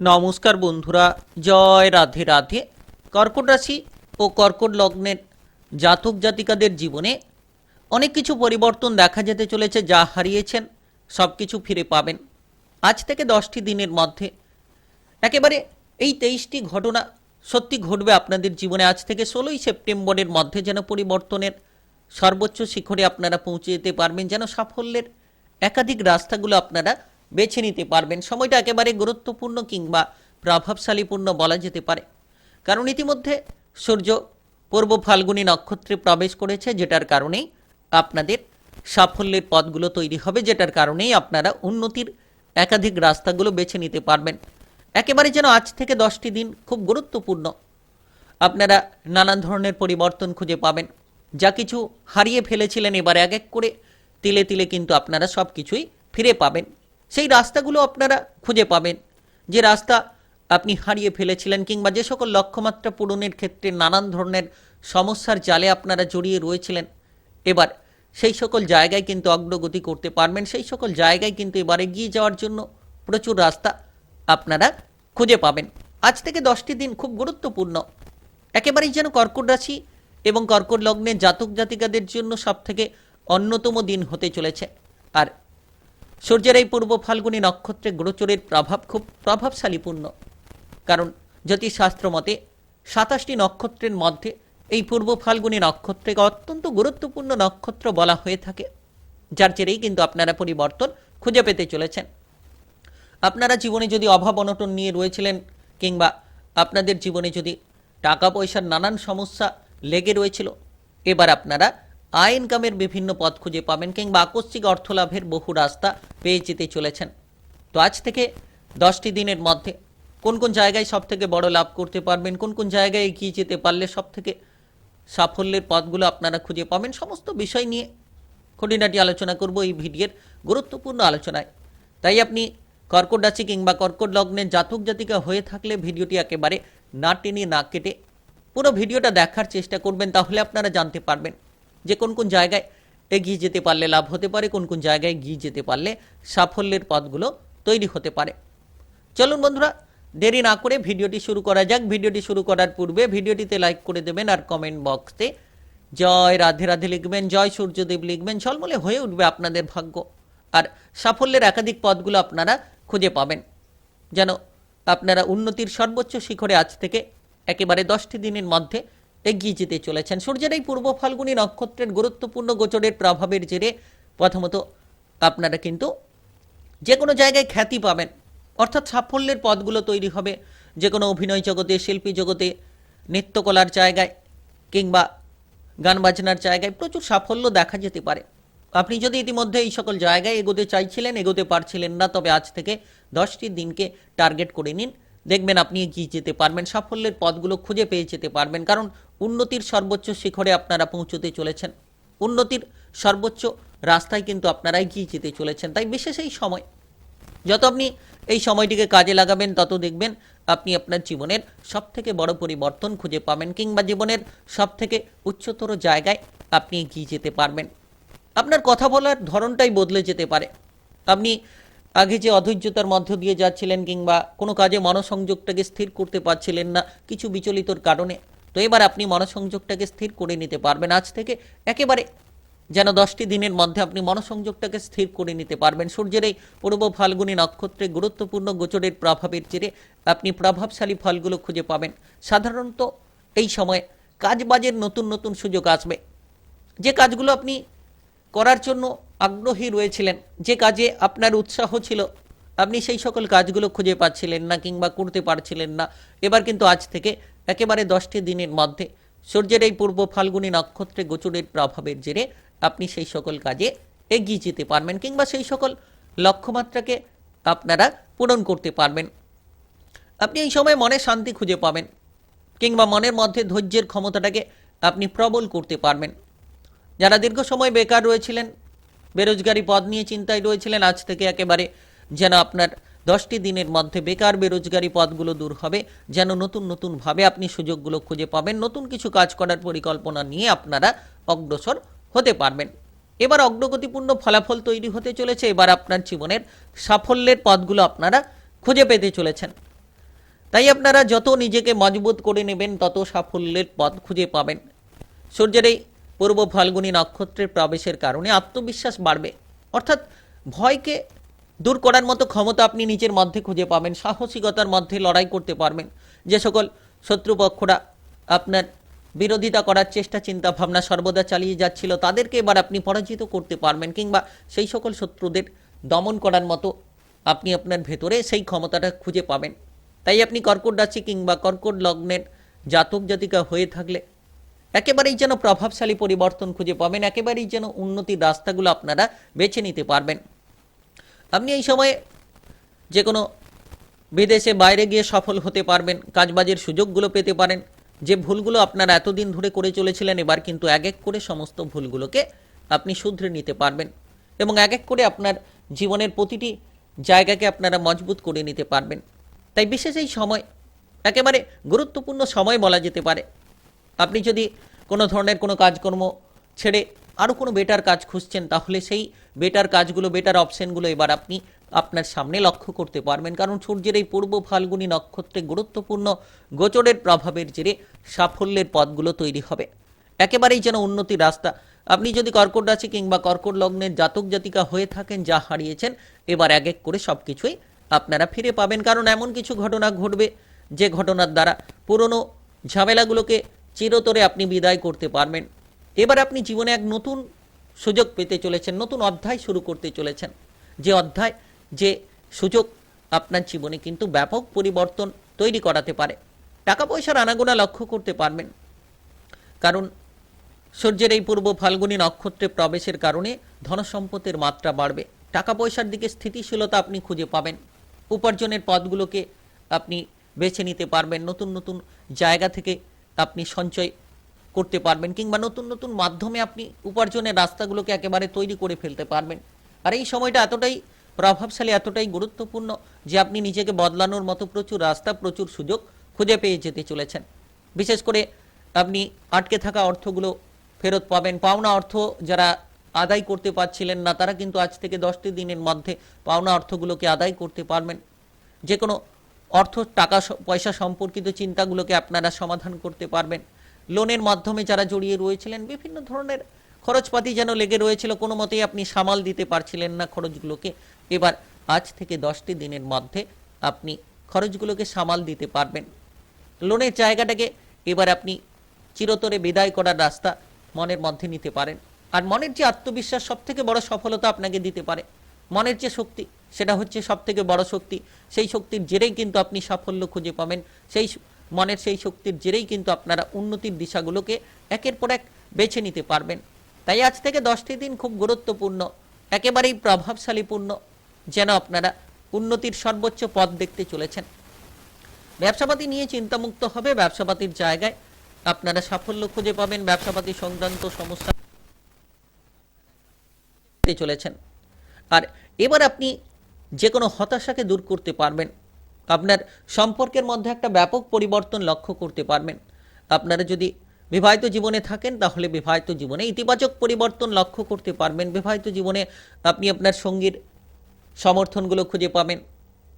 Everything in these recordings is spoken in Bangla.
নমস্কার বন্ধুরা, জয় রাধে রাধে। কর্কট রাশি ও কর্কট লগ্নের জাতক জাতিকাদের জীবনে অনেক কিছু পরিবর্তন দেখা যেতে চলেছে, যা হারিয়েছেন সব কিছু ফিরে পাবেন। আজ থেকে দশটি দিনের মধ্যে একেবারে এই তেইশটি ঘটনা সত্যি ঘটবে আপনাদের জীবনে। আজ থেকে ষোলোই সেপ্টেম্বরের মধ্যে যেন পরিবর্তনের সর্বোচ্চ শিখরে আপনারা পৌঁছে যেতে পারবেন, যেন সাফল্যের একাধিক রাস্তাগুলো আপনারা বেছে নিতে পারবেন। সময়টা একেবারে গুরুত্বপূর্ণ কিংবা প্রভাবশালীপূর্ণ বলা যেতে পারে। কারণ ইতিমধ্যে সূর্য পূর্ব ফাল্গুনী নক্ষত্রে প্রবেশ করেছে, যেটার কারণেই আপনাদের সাফল্যের পথগুলো তৈরি হবে, যেটার কারণেই আপনারা উন্নতির একাধিক রাস্তাগুলো বেছে নিতে পারবেন। একেবারে যেন আজ থেকে দশটি দিন খুব গুরুত্বপূর্ণ। আপনারা নানান ধরনের পরিবর্তন খুঁজে পাবেন। যা কিছু হারিয়ে ফেলেছিলেন, এবার এক এক করে তিলে তিলে কিন্তু আপনারা সব কিছুই ফিরে পাবেন। সেই রাস্তাগুলো আপনারা খুঁজে পাবেন। যে রাস্তা আপনি হারিয়ে ফেলেছিলেন কিংবা যে সকল লক্ষ্যমাত্রা পূরণের ক্ষেত্রে নানান ধরনের সমস্যার জালে আপনারা জড়িয়ে রয়েছিলেন, এবার সেই সকল জায়গায় কিন্তু অগ্রগতি করতে পারবেন। সেই সকল জায়গায় কিন্তু এবার এগিয়ে যাওয়ার জন্য প্রচুর রাস্তা আপনারা খুঁজে পাবেন। আজ থেকে দশটি দিন খুব গুরুত্বপূর্ণ। একেবারেই যেন কর্কট রাশি এবং কর্কট লগ্নের জাতক জাতিকাদের জন্য সব থেকে অন্যতম দিন হতে চলেছে। আর সূর্যের এই পূর্ব ফাল্গুনী নক্ষত্রে গোচরের প্রভাব খুব প্রভাবশালীপূর্ণ। কারণ জ্যোতিষশাস্ত্র মতে সাতাশটি নক্ষত্রের মধ্যে এই পূর্ব ফাল্গুনী নক্ষত্রকে অত্যন্ত গুরুত্বপূর্ণ নক্ষত্র বলা হয়ে থাকে, যার জেরেই কিন্তু আপনারা পরিবর্তন খুঁজে পেতে চলেছেন। আপনারা জীবনে যদি অভাব অনটন নিয়ে রয়েছিলেন কিংবা আপনাদের জীবনে যদি টাকা পয়সার নানান সমস্যা লেগে রয়েছিল, এবার আপনারা আয় ইনকামের বিভিন্ন পথ খুঁজে পাবেন কিংবা আকস্মিক অর্থলাভের বহু রাস্তা পেয়ে যেতে চলেছেন। তো আজ থেকে দশটি দিনের মধ্যে কোন কোন জায়গায় সব থেকে বড় লাভ করতে পারবেন, কোন কোন জায়গায় এগিয়ে যেতে পারলে সব থেকে সাফল্যের পথগুলো আপনারা খুঁজে পাবেন, সমস্ত বিষয় নিয়ে খুঁটিনাটি আলোচনা করব এই ভিডিওর গুরুত্বপূর্ণ আলোচনায়। তাই আপনি কর্কট রাশি কিংবা কর্কট লগ্নের জাতক জাতিকা হয়ে থাকলে ভিডিওটি একেবারে না টেনে না কেটে পুরো ভিডিওটা দেখার চেষ্টা করবেন, তাহলে আপনারা জানতে পারবেন যে কোন কোন জায়গায় এগিয়ে যেতে পারলে লাভ হতে পারে, কোন কোন জায়গায় এগিয়ে যেতে পারলে সাফল্যের পথগুলো তৈরি হতে পারে। চলুন বন্ধুরা, দেরি না করে ভিডিওটি শুরু করা যাক। ভিডিওটি শুরু করার পূর্বে ভিডিওটিতে লাইক করে দেবেন আর কমেন্ট বক্সে জয় রাধে রাধে লিখবেন, জয় সূর্যদেব লিখবেন, ঝলমলে হয়ে উঠবে আপনাদের ভাগ্য। আর সাফল্যের একাধিক পথগুলো আপনারা খুঁজে পাবেন। যেন আপনারা উন্নতির সর্বোচ্চ শিখরে আজ থেকে একেবারে দশটি দিনের মধ্যে এগিয়ে যেতে চলেছেন। সূর্যের এই পূর্ব ফাল্গুনী নক্ষত্রের গুরুত্বপূর্ণ গোচরের প্রভাবের জেরে প্রথমত আপনারা কিন্তু যে কোনো জায়গায় খ্যাতি পাবেন। অর্থাৎ সাফল্যের পদগুলো তৈরি হবে। যে কোনো অভিনয় জগতে, শিল্পী জগতে, নৃত্যকলার জায়গায় কিংবা গান বাজনার জায়গায় প্রচুর সাফল্য দেখা যেতে পারে। আপনি যদি ইতিমধ্যে এই সকল জায়গায় এগোতে চাইছিলেন, এগোতে পারছিলেন না, তবে আজ থেকে দশটি দিনকে টার্গেট করে নিন। দেখবেন আপনি এগিয়ে যেতে পারবেন, সাফল্যের পথগুলো খুঁজে পেয়ে যেতে পারবেন, কারণ উন্নতির সর্বোচ্চ শিখরে আপনারা পৌঁছতে চলেছেন। উন্নতির সর্বোচ্চ রাস্তায় কিন্তু আপনারা এগিয়ে যেতে চলেছেন, তাই বিশেষ এই সময়। যত আপনি এই সময়টিকে কাজে লাগাবেন, তত দেখবেন আপনি আপনার জীবনের সব থেকে বড় পরিবর্তন খুঁজে পাবেন, কিংবা জীবনের সব থেকে উচ্চতর জায়গায় আপনি এগিয়ে যেতে পারবেন। আপনার কথা বলার ধরনটাই বদলে যেতে পারে। আপনি আগে যে অধৈর্যতার মধ্য দিয়ে যাচ্ছিলেন কিংবা কোনো কাজে মনসংযোগটাকে স্থির করতে পারছিলেন না, কিছু বিচলিতর কারণে। তো এবার আপনি মনসংযোগটাকে স্থির করে নিতে পারবেন। আজ থেকে একেবারে যেন দশটি দিনের মধ্যে আপনি মনসংযোগটাকে স্থির করে নিতে পারবেন। সূর্যের এই পূর্ব ফাল্গুনী নক্ষত্রে গুরুত্বপূর্ণ গোচরের প্রভাবের জেরে আপনি প্রভাবশালী ফলগুলো খুঁজে পাবেন। সাধারণত এই সময়ে কাজবাজের নতুন নতুন সুযোগ আসবে। যে কাজগুলো আপনি করার জন্য আগ্রহী রয়েছিলেন। যে কাজে আপনার উৎসাহ ছিল, আপনি সেই সকল কাজগুলো খুঁজে পাচ্ছিলেন না কিংবা করতে পারছিলেন না। এবার কিন্তু আজ থেকে একেবারে দশটি দিনের মধ্যে সূর্যের এই পূর্ব ফাল্গুনী নক্ষত্রে গোচরের প্রভাবের জেরে আপনি সেই সকল কাজে এগিয়ে যেতে পারবেন কিংবা সেই সকল লক্ষ্যমাত্রাকে আপনারা পূরণ করতে পারবেন। আপনি এই সময় মনে শান্তি খুঁজে পাবেন কিংবা মনের মধ্যে ধৈর্যের ক্ষমতাটাকে আপনি প্রবল করতে পারবেন। যারা দীর্ঘ সময় বেকার রয়েছিলেন বেরোজগারি পদ নিয়ে চিন্তায় রয়েছিলেন। আজ থেকে একেবারে যেন আপনার দশটি দিনের মধ্যে বেকার বেরোজগারি পদগুলো দূর হবে, যেন নতুন নতুনভাবে আপনি সুযোগগুলো খুঁজে পাবেন, নতুন কিছু কাজ করার পরিকল্পনা নিয়ে আপনারা অগ্রসর হতে পারবেন। এবার অগ্রগতিপূর্ণ ফলাফল তৈরি হতে চলেছে, এবার আপনার জীবনের সাফল্যের পথগুলো আপনারা খুঁজে পেতে চলেছেন। তাই আপনারা যত নিজেকে মজবুত করে নেবেন, তত সাফল্যের পথ খুঁজে পাবেন। সূর্যের এই পূর্ব ফাল্গুনী নক্ষত্রের প্রবেশের কারণে আত্মবিশ্বাস বাড়বে। অর্থাৎ ভয়কে দূর করার মতো ক্ষমতা আপনি নিজের মধ্যে খুঁজে পাবেন, সাহসিকতার মধ্যে লড়াই করতে পারবেন। যে সকল শত্রুপক্ষরা আপনার বিরোধিতা করার চেষ্টা চিন্তা ভাবনা সর্বদা চালিয়ে যাচ্ছিল, তাদেরকে এবার আপনি পরাজিত করতে পারবেন কিংবা সেই সকল শত্রুদের দমন করার মতো আপনি আপনার ভেতরে সেই ক্ষমতাটা খুঁজে পাবেন। তাই আপনি কর্কট রাশি কিংবা কর্কট লগ্নের জাতক জাতিকা হয়ে থাকলে একেবারেই যেন প্রভাবশালী পরিবর্তন খুঁজে পাবেন, একেবারেই যেন উন্নতির রাস্তাগুলো আপনারা বেছে নিতে পারবেন। আপনি এই সময়ে যে কোনো বিদেশে বাইরে গিয়ে সফল হতে পারবেন, কাজবাজের সুযোগগুলো পেতে পারেন। যে ভুলগুলো আপনারা এতদিন ধরে করে চলেছিলেন, এবার কিন্তু এক এক করে সমস্ত ভুলগুলোকে আপনি শুধরে নিতে পারবেন এবং এক এক করে আপনার জীবনের প্রতিটি জায়গাকে আপনারা মজবুত করে নিতে পারবেন। তাই বিশেষ এই সময়, একেবারে গুরুত্বপূর্ণ সময় বলা যেতে পারে। আপনি যদি কোনো ধরনের কোনো কাজকর্ম ছেড়ে আরও কোনো বেটার কাজ খুঁজছেন, তাহলে সেই বেটার কাজগুলো বেটার অপশনগুলো এবার আপনি আপনার সামনে লক্ষ্য করতে পারবেন। কারণ সূর্যের এই পূর্ব ফাল্গুনী নক্ষত্রে গুরুত্বপূর্ণ গোচরের প্রভাবের জেরে সাফল্যের পথগুলো তৈরি হবে। একেবারেই যেন উন্নতির রাস্তা। আপনি যদি কর্কট রাশি কিংবা কর্কট লগ্নের জাতক জাতিকা হয়ে থাকেন, যা হারিয়েছেন, এবার এক এক করে সব কিছুই আপনারা ফিরে পাবেন। কারণ এমন কিছু ঘটনা ঘটবে, যে ঘটনার দ্বারা পুরনো ঝামেলাগুলোকে চিরতরে আপনি বিদায় করতে পারবেন। এবার আপনি জীবনে এক নতুন সুযোগ পেতে চলেছেন, নতুন অধ্যায় শুরু করতে চলেছেন। যে অধ্যায়, যে সুযোগ আপনার জীবনে কিন্তু ব্যাপক পরিবর্তন তৈরি করাতে পারে। টাকা পয়সার আনাগোনা লক্ষ্য করতে পারবেন। কারণ সূর্যের এই পূর্ব ফাল্গুনী নক্ষত্রে প্রবেশের কারণে ধনসম্পদের মাত্রা বাড়বে। টাকা পয়সার দিকে স্থিতিশীলতা আপনি খুঁজে পাবেন। উপার্জনের পথগুলোকে আপনি বেছে নিতে পারবেন। নতুন নতুন জায়গা থেকে আপনি সঞ্চয় করতে পারবেন কিংবা নতুন নতুন মাধ্যমে আপনি উপার্জনের রাস্তাগুলোকে একেবারে তৈরি করে ফেলতে পারবেন। আর এই সময়টা এতটাই প্রভাবশালী, এতটাই গুরুত্বপূর্ণ যে আপনি নিজেকে বদলানোর মতো প্রচুর রাস্তা, প্রচুর সুযোগ খুঁজে পেয়ে যেতে চলেছেন। বিশেষ করে আপনি আটকে থাকা অর্থগুলো ফেরত পাবেন। পাওনা অর্থ যারা আদায় করতে পারছিলেন না, তারা কিন্তু আজ থেকে দশটি দিনের মধ্যে পাওনা অর্থগুলোকে আদায় করতে পারবেন। যে কোনো অর্থ, টাকা পয়সা সম্পর্কিত চিন্তাগুলোকে আপনারা সমাধান করতে পারবেন। লোনের মাধ্যমে যারা জড়িয়ে রয়েছিলেন, বিভিন্ন ধরনের খরচপাতি যেন লেগে রয়েছিল, কোনো মতেই আপনি সামাল দিতে পারছিলেন না খরচগুলোকে। এবার আজ থেকে দশটি দিনের মধ্যে আপনি খরচগুলোকে সামাল দিতে পারবেন। লোনের জায়গাটাকে এবার আপনি চিরতরে বিদায় করার রাস্তা মনের মধ্যে নিতে পারেন। আর মনের যে আত্মবিশ্বাস সব থেকে বড় সফলতা আপনাকে দিতে পারে। মনের যে শক্তি সেটা হচ্ছে সব থেকে বড় শক্তি। সেই শক্তির জেরেই কিন্তু আপনি সাফল্য খুঁজে পাবেন। সেই মনের সেই শক্তির জেরেই কিন্তু আপনারা উন্নতির দিশাগুলোকে একের পর এক বেছে নিতে পারবেন। তাই আজ থেকে দশটি দিন খুব গুরুত্বপূর্ণ, একেবারেই প্রভাবশালীপূর্ণ যেন আপনারা উন্নতির সর্বোচ্চ পথ দেখতে চলেছেন। ব্যবসাপাতি নিয়ে চিন্তামুক্ত হবে, ব্যবসাপাতির জায়গায় আপনারা সাফল্য খুঁজে পাবেন, ব্যবসাপাতি সংক্রান্ত সমস্যা চলেছেন। আর এবার আপনি যে কোনো হতাশাকে দূর করতে পারবেন। আপনার সম্পর্কের মধ্যে একটা ব্যাপক পরিবর্তন লক্ষ্য করতে পারবেন। আপনারা যদি বিবাহিত জীবনে থাকেন, তাহলে বিবাহিত জীবনে ইতিবাচক পরিবর্তন লক্ষ্য করতে পারবেন। বিবাহিত জীবনে আপনি আপনার সঙ্গীর সমর্থনগুলো খুঁজে পাবেন।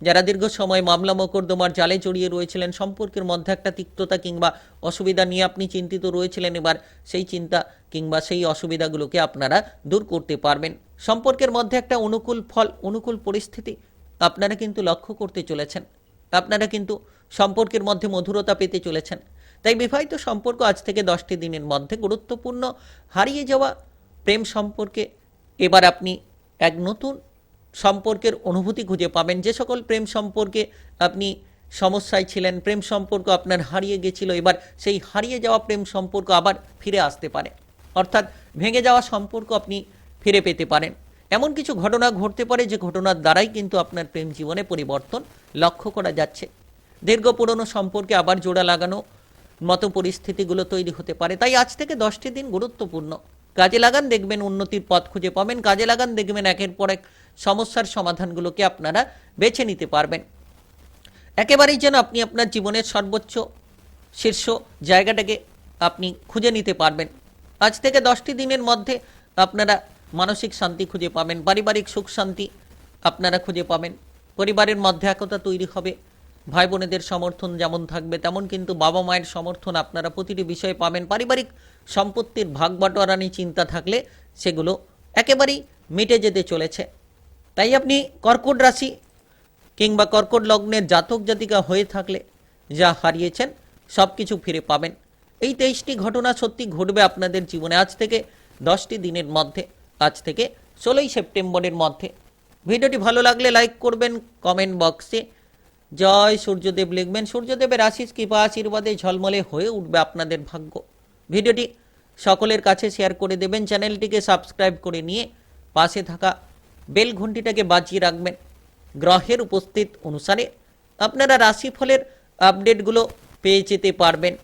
যারা দীর্ঘ সময় মামলা মোকদ্দমার জালে জড়িয়ে রয়েছিলেন, সম্পর্কের মধ্যে একটা তিক্ততা কিংবা অসুবিধা নিয়ে আপনি চিন্তিত রয়েছিলেন, এবার সেই চিন্তা কিংবা সেই অসুবিধাগুলোকে আপনারা দূর করতে পারবেন। সম্পর্কের মধ্যে একটা অনুকূল ফল, অনুকূল পরিস্থিতি আপনারা কিন্তু লক্ষ্য করতে চলেছেন। আপনারা কিন্তু সম্পর্কের মধ্যে মধুরতা পেতে চলেছেন। তাই বিবাহিত সম্পর্ক আজ থেকে দশটি দিনের মধ্যে গুরুত্বপূর্ণ। হারিয়ে যাওয়া প্রেম সম্পর্কে এবার আপনি এক নতুন সম্পর্কের অনুভূতি খুঁজে পাবেন। যে সকল প্রেম সম্পর্কে আপনি সমস্যায় ছিলেন, প্রেম সম্পর্ক আপনার হারিয়ে গেছিল, এবার সেই হারিয়ে যাওয়া প্রেম সম্পর্ক আবার ফিরে আসতে পারে। অর্থাৎ ভেঙে যাওয়া সম্পর্ক আপনি ফিরে পেতে পারেন। এমন কিছু ঘটনা ঘটতে পারে, যে ঘটনার দ্বারাই কিন্তু আপনার প্রেম জীবনে পরিবর্তন লক্ষ্য করা যাচ্ছে। দীর্ঘ পুরনো সম্পর্কে আবার জোড়া লাগানো মতো পরিস্থিতিগুলো তৈরি হতে পারে। তাই আজ থেকে দশটি দিন গুরুত্বপূর্ণ। কাজে লাগান দেখবেন উন্নতির পথ খুঁজে পাবেন। কাজে লাগান দেখবেন একের পর এক সমস্যার সমাধানগুলোকে আপনারা বেছে নিতে পারবেন। একেবারেই যেন আপনি আপনার জীবনের সর্বোচ্চ শীর্ষ জায়গাটাকে আপনি খুঁজে নিতে পারবেন। আজ থেকে দশটি দিনের মধ্যে আপনারা মানসিক শান্তি খুঁজে পাবেন, পারিবারিক সুখ শান্তি আপনারা খুঁজে পাবেন। পরিবারের মধ্যে একতা তৈরি হবে, ভাই বোনেদের সমর্থন যেমন থাকবে, তেমন কিন্তু বাবা মায়ের সমর্থন আপনারা প্রতিটি বিষয়ে পাবেন। পারিবারিক সম্পত্তির ভাগ বাটোয়ারা নিয়ে চিন্তা থাকলে সেগুলো একেবারেই মিটে যেতে চলেছে। তাই আপনি কর্কট রাশি কিংবা কর্কট লগ্নের জাতক জাতিকা হয়ে থাকলে যা হারিয়েছেন, সব কিছু ফিরে পাবেন। এই তেইশটি ঘটনা সত্যি ঘটবে আপনাদের জীবনে আজ থেকে দশটি দিনের মধ্যে, আজ থেকে ষোলোই সেপ্টেম্বরের মধ্যে। ভিডিওটি ভালো লাগলে লাইক করবেন, কমেন্ট বক্সে। জয় সূর্যদেব লিখবেন, সূর্যদেবের আশিস কৃপা আশীর্বাদে ঝলমলে হয়ে উঠবে আপনাদের ভাগ্য। ভিডিওটি সকলের কাছে শেয়ার করে দেবেন, চ্যানেলটিকে সাবস্ক্রাইব করে নিয়ে পাশে থাকা বেল ঘন্টিটাকে বাজিয়ে রাখবেন। গ্রহের উপস্থিত অনুসারে আপনারা রাশিফলের আপডেটগুলো পেয়ে যেতে পারবেন।